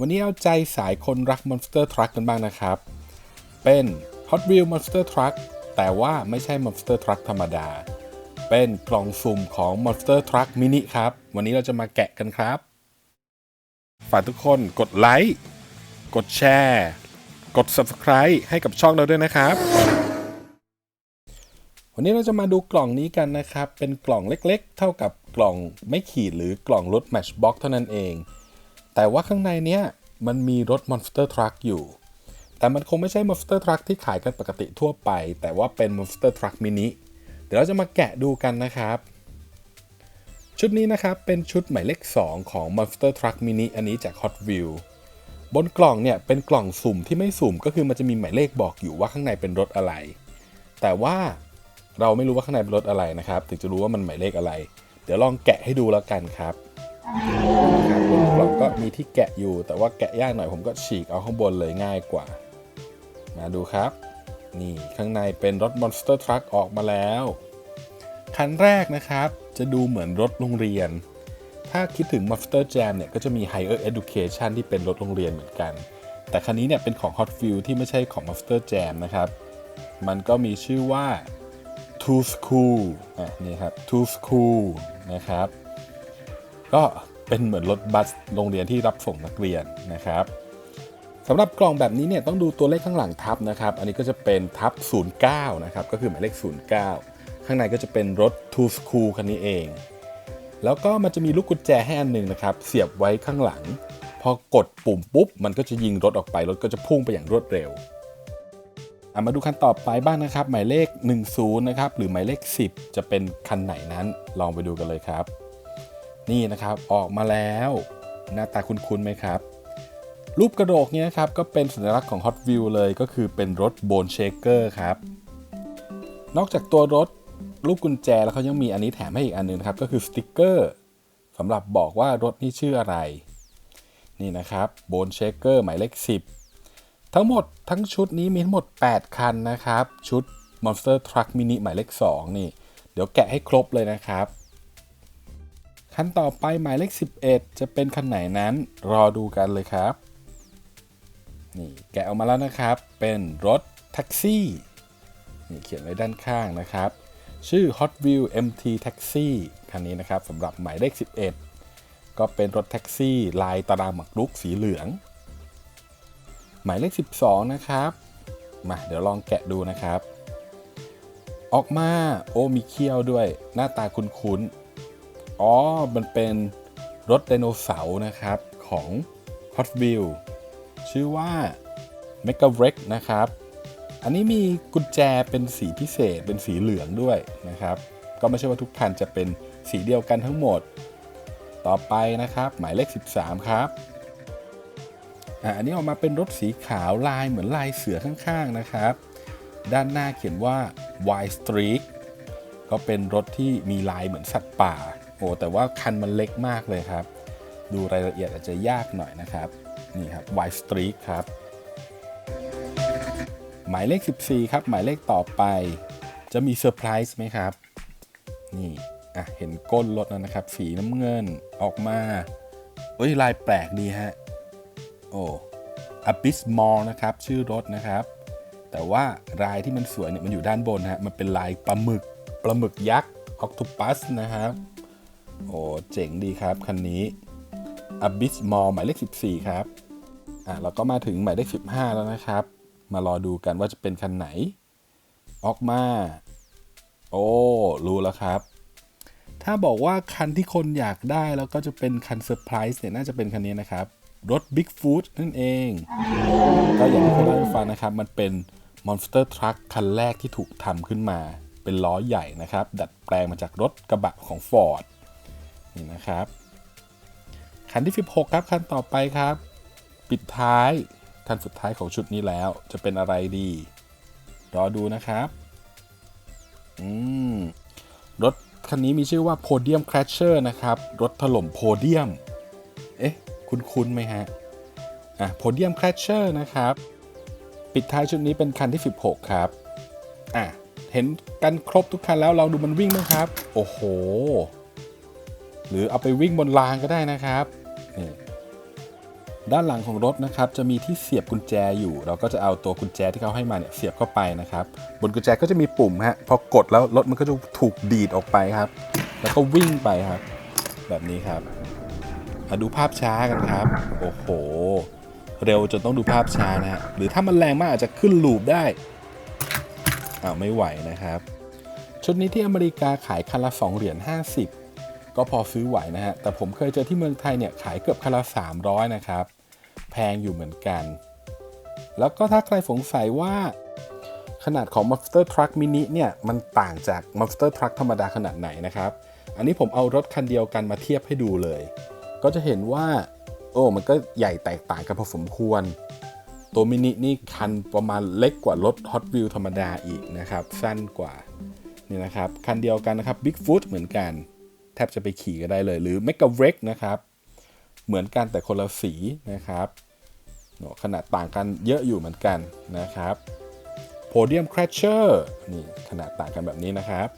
วันนี้เอาใจสายคนรัก Monster Truck กันบ้างนะครับ เป็น Hot Wheels Monster Truck แต่ว่าไม่ใช่ Monster Truck ธรรมดา เป็นกล่องสุ่มของ Monster Truck Mini ครับ วันนี้เราจะมาแกะกันครับ ฝากทุกคนกดไลค์กดแชร์ กด Subscribe ให้กับช่องเราด้วยนะครับ วันนี้เราจะมาดูกล่องนี้กันนะครับ เป็นกล่องเล็กๆ เท่ากับกล่องไม่ขีดหรือกล่องรถ Matchbox เท่านั้นเอง แต่ว่าข้างในเนี้ยมันมีรถ Monster Truck อยู่ แต่มันคงไม่ใช่ Monster Truck ที่ขายกันปกติทั่วไป แต่ว่าเป็น Monster Truck Mini เดี๋ยวเราจะมาแกะดูกันนะครับ ชุดนี้นะครับเป็นชุดหมายเลข 2 ของ Monster Truck Mini อันนี้จาก Hot Wheel บนกล่องเนี่ยเป็นกล่องสุ่มที่ไม่สุ่มก็คือมันจะมีหมายเลขบอกอยู่ว่าข้างในเป็นรถอะไร แต่ว่าเราไม่รู้ว่าข้างในเป็นรถอะไรนะครับ ถึงจะรู้ว่ามันหมายเลขอะไร เดี๋ยวลองแกะให้ดูแล้วกันครับ กล่องก็มีที่แกะอยู่ แต่ว่าแกะยากหน่อยผมก็ฉีกเอาข้างบนเลยง่ายกว่า มาดูครับ นี่ข้างในเป็นรถ Monster Truck ออกมาแล้ว คันแรกนะครับ จะดูเหมือนรถโรงเรียน ถ้าคิดถึง Monster Jam เนี่ยก็จะมี Higher Education ที่เป็นรถโรงเรียนเหมือนกัน แต่คันนี้เนี่ยเป็นของ Hot Wheels ที่ไม่ใช่ของ Monster Jam นะครับ มันก็มีชื่อว่า To School อะนี่ครับ To School นะครับ ก็ เป็นเหมือนรถบัสโรงเรียนที่รับส่งนักเรียนนะครับสำหรับกล่องแบบนี้เนี่ยต้องดูตัวเลขข้างหลังทับนะครับ อันนี้ก็จะเป็นทับ 09 นะครับ ก็คือหมายเลข 09 ข้างในก็จะเป็นรถ To School คันนี้เอง แล้วก็มันจะมีลูกกุญแจให้อันหนึ่งนะครับ เสียบไว้ข้างหลัง พอกดปุ่มปุ๊บ มันก็จะยิงรถออกไป รถก็จะพุ่งไปอย่างรวดเร็วมาดูคันต่อไปบ้างนะครับ หมายเลข 10 นะครับ หรือหมายเลข 10 จะเป็นคันไหนนั้น ลองไปดูกันเลยครับ นี่นะครับออกมาแล้วหน้าตาคุ้นๆไหมครับ รูปกระโดกเนี้ยครับก็เป็นสัญลักษณ์ของ Hot Wheel เลยก็คือเป็นรถ Bone Shaker ครับ นอกจากตัวรถรูปกุญแจแล้วเขายังมีอันนี้แถมให้อีกอันหนึงนครับ ก็คือสติกเกอร์สำหรับบอกว่ารถนี่ชื่ออะไร นี่นะครับ Bone Shaker หมายเลข 10 ทั้งหมดทั้งชุดนี้มีทั้งหมด 8 คันนะครับ ชุด Monster Truck Mini หมายเลข 2 นี่ เดี๋ยวแกะให้ครบเลยนะครับ คันต่อไปหมายเลข 11 จะเป็นคันไหนนั้นรอดูกันเลยครับ นี่แกะออกมาแล้วนะครับ เป็นรถแท็กซี่ นี่เขียนไว้ด้านข้างนะครับ ชื่อ Hot Wheel MT Taxi คันนี้นะครับสำหรับหมายเลข 11 ก็เป็นรถแท็กซี่ ลายตารางหมักรุกสีเหลือง หมายเลข 12 นะครับ มาเดี๋ยวลองแกะดูนะครับ ออกมาโอ้มีเขี้ยวด้วยหน้าตาคุ้นๆ อ๋อ มันเป็นรถไดโนเสาร์นะครับ ของ Hot Wheels ชื่อว่า m e g a w r e c นะครับ อันนี้มีกุญแจเป็นสีพิเศษเป็นสีเหลืองด้วยนะครับ ก็ไม่ใช่ว่าทุกคันจะเป็นสีเดียวกันทั้งหมด ต่อไปนะครับ หมายเลข 13 ครับอันนี้ออกมาเป็นรถสีขาวลายเหมือนลายเสือข้างๆนะครับ ด้านหน้าเขียนว่า Wild Streak ก็เป็นรถที่มีลายเหมือนสัตว์ป่า โอ้แต่ว่าคันมันเล็กมากเลยครับ ดูรายละเอียดอาจจะยากหน่อยนะครับ นี่ครับ Wild Streak ครับ หมายเลข 14 ครับ หมายเลขต่อไป จะมีเซอร์ไพรส์ไหมครับ นี่อะเห็นก้นรถแล้วนะครับ สีน้ำเงินออกมาเอ้ยลายแปลกดีฮะ โอ้ Abyss Mall นะครับ ชื่อรถนะครับ แต่ว่าลายที่มันสวยเนี่ยมันอยู่ด้านบนฮะ มันเป็นลายปลาหมึกปลาหมึกยักษ์ Octopus นะครับ โอ้เจ๋งดีครับ คันนี้ Abyss Mall หมายเลข 14 ครับ อะเราก็มาถึงหมายเลข 15 แล้วนะครับ มารอดูกันว่าจะเป็นคันไหน ออกมา โอ้ รู้แล้วครับ ถ้าบอกว่าคันที่คนอยากได้แล้วก็จะเป็นคันเซอร์ไพรส์เนี่ยน่าจะเป็นคันนี้นะครับ รถ Bigfoot นั่นเอง ก็อย่างที่ผมเล่าให้ฟังนะครับ มันเป็น Monster Truck คันแรกที่ถูกทำขึ้นมา เป็นล้อใหญ่นะครับ ดัดแปลงมาจากรถกระบะของ Ford นี่นะครับคันที่ 16 ครับคันต่อไปครับ ปิดท้ายคันสุดท้ายของชุดนี้แล้วจะเป็นอะไรดี รอดูนะครับอืมรถคันนี้มีชื่อว่า Podium Crasher นะครับ รถถล่มโพเดียม เอ๊ะ คุ้นๆไหมฮะ อะ Podium Crasher นะครับ ปิดท้ายชุดนี้เป็นคันที่ 16 ครับ อะ เห็นกันครบทุกคันแล้วเราดูมันวิ่งบ้างครับ โอ้โห หรือเอาไปวิ่งบนรางก็ได้นะครับนี่ด้านหลังของรถนะครับจะมีที่เสียบกุญแจอยู่ เราก็จะเอาตัวกุญแจที่เขาให้มาเนี่ยเสียบเข้าไปนะครับ บนกุญแจก็จะมีปุ่มฮะพอกดแล้วรถมันก็จะถูกดีดออกไปครับ แล้วก็วิ่งไปครับ แบบนี้ครับมาดูภาพช้ากันครับ โอ้โห เร็วจนต้องดูภาพช้านะฮะหรือถ้ามันแรงมากอาจจะขึ้นลูปได้อ้าวไม่ไหวนะครับ ชุดนี้ที่อเมริกาขายคันละ2เหรียญ50 ก็พอซื้อไหวนะฮะ แต่ผมเคยเจอที่เมืองไทยเนี่ยขายเกือบคันละ300 นะครับ แพงอยู่เหมือนกัน แล้วก็ถ้าใครสงสัยว่าขนาดของ Monster Truck Mini เนี่ยมันต่างจาก Monster Truck ธรรมดาขนาดไหนนะครับ อันนี้ผมเอารถคันเดียวกันมาเทียบให้ดูเลย ก็จะเห็นว่า โอ้มันก็ใหญ่แตกต่างกันพอสมควร ตัวมินินี่คันประมาณเล็กกว่ารถ Hot Wheels ธรรมดาอีกนะครับ สั้นกว่านี่นะครับ คันเดียวกันนะครับ Bigfoot เหมือนกัน แทบจะไปขี่ก็ได้เลย หรือ m e g a w r e นะครับ เหมือนกันแต่คนละสีนะครับขนาดต่างกันเยอะอยู่เหมือนกันนะครับ Podium Crasher นี่ขนาดต่างกันแบบนี้นะครับ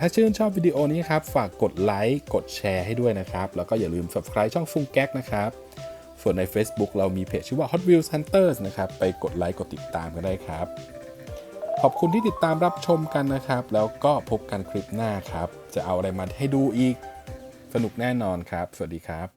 ถ้าชื่นชอบวิดีโอนี้ครับ ฝากกดไลค์กดแชร์ให้ด้วยนะครับ แล้วก็อย่าลืม subscribe ช่องฟุงแก๊กนะครับ ส่วนใน Facebook เรามีเพจชื่อว่า Hot Wheels Hunters นะครับ ไปกดไลค์กดติดตามกันได้ครับ ขอบคุณที่ติดตามรับชมกันนะครับ แล้วก็พบกันคลิปหน้าครับ จะเอาอะไรมาให้ดูอีก สนุกแน่นอนครับ สวัสดีครับ